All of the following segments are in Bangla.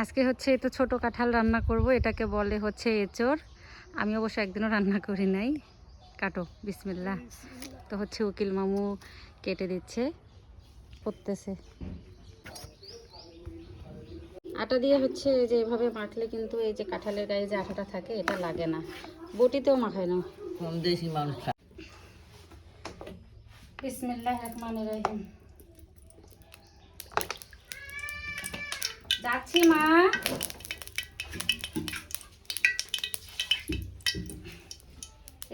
আজকে হচ্ছে এই তো ছোটো কাঁঠাল রান্না করব এটাকে বলে হচ্ছে এঁচড়। আমি অবশ্য একদিনও রান্না করি নাই। কাটো বিসমিল্লা তো হচ্ছে উকিল মামু কেটে দিচ্ছে পড়তেছে। আটা দিয়ে হচ্ছে এই যে এভাবে মাখলে কিন্তু এই যে কাঁঠালের গায়ে যে আটাটা থাকে এটা লাগে না। বটিতেও মাখায় না। বিসমিল্লাহ রহমান রহিম। যাচ্ছি মা।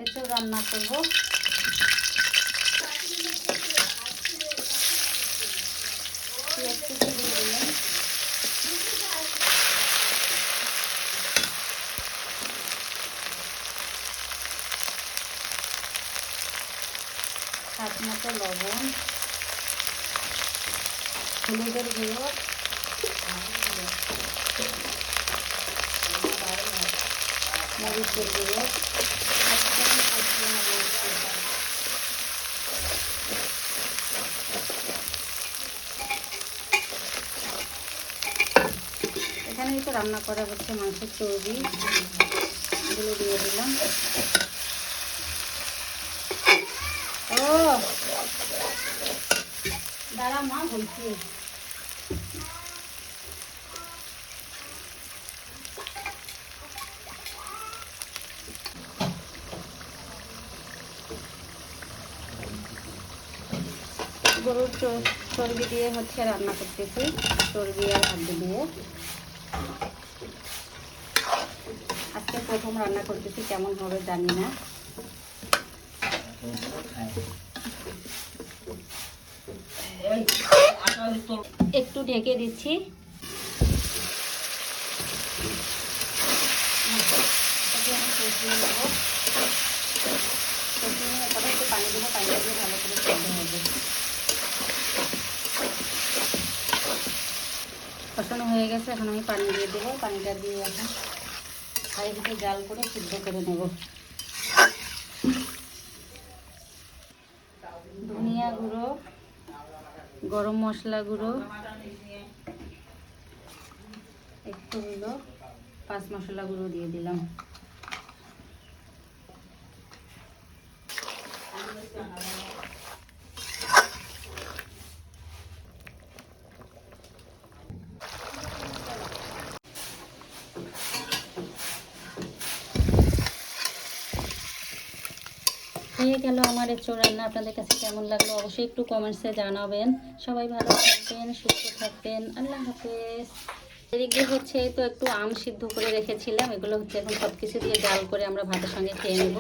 এসব রান্না করব। স্বাদ মতো লবণ হলুদের গুঁড়ো। মরিচের গুঁড়ো। এখানে তো রান্না করা হচ্ছে মাংসের চর্বি এগুলো দিয়ে দিলাম। ও! দাঁড়া মা, বলছি। গরুর চর্বি দিয়ে হচ্ছে রান্না করতেছি চর্বি আর হাড্ডি দিয়ে। আজকে প্রথম রান্না করতেছি কেমন হবে জানি না। একটু ঢেকে দিচ্ছি। পানি দেবো পানিটা দিয়ে ভালো করে সেদ্ধ হবে কষানো হয়ে গেছে, এখন আমি পানি দিয়ে দেবো। পানিটা দিয়ে এখন হাই দিকে জাল করে সিদ্ধ করে নেব। ধনিয়া গুঁড়ো, গরম মশলা গুঁড়ো, একটু হলো পাঁচ মশলা গুঁড়ো দিয়ে দিলাম। হয়ে গেল আমার এই রান্না। আপনাদের কাছে কেমন লাগল অবশ্যই একটু কমেন্টসে জানাবেন। সবাই ভালো থাকবেন, সুস্থ থাকবেন। আল্লাহ হাফেজ। এদিকে হচ্ছে তো একটু আম সিদ্ধ করে রেখেছিলাম। এগুলো হচ্ছে এখন সব কিছু দিয়ে ডাল করে আমরা ভাতের সঙ্গে খেয়ে নেব।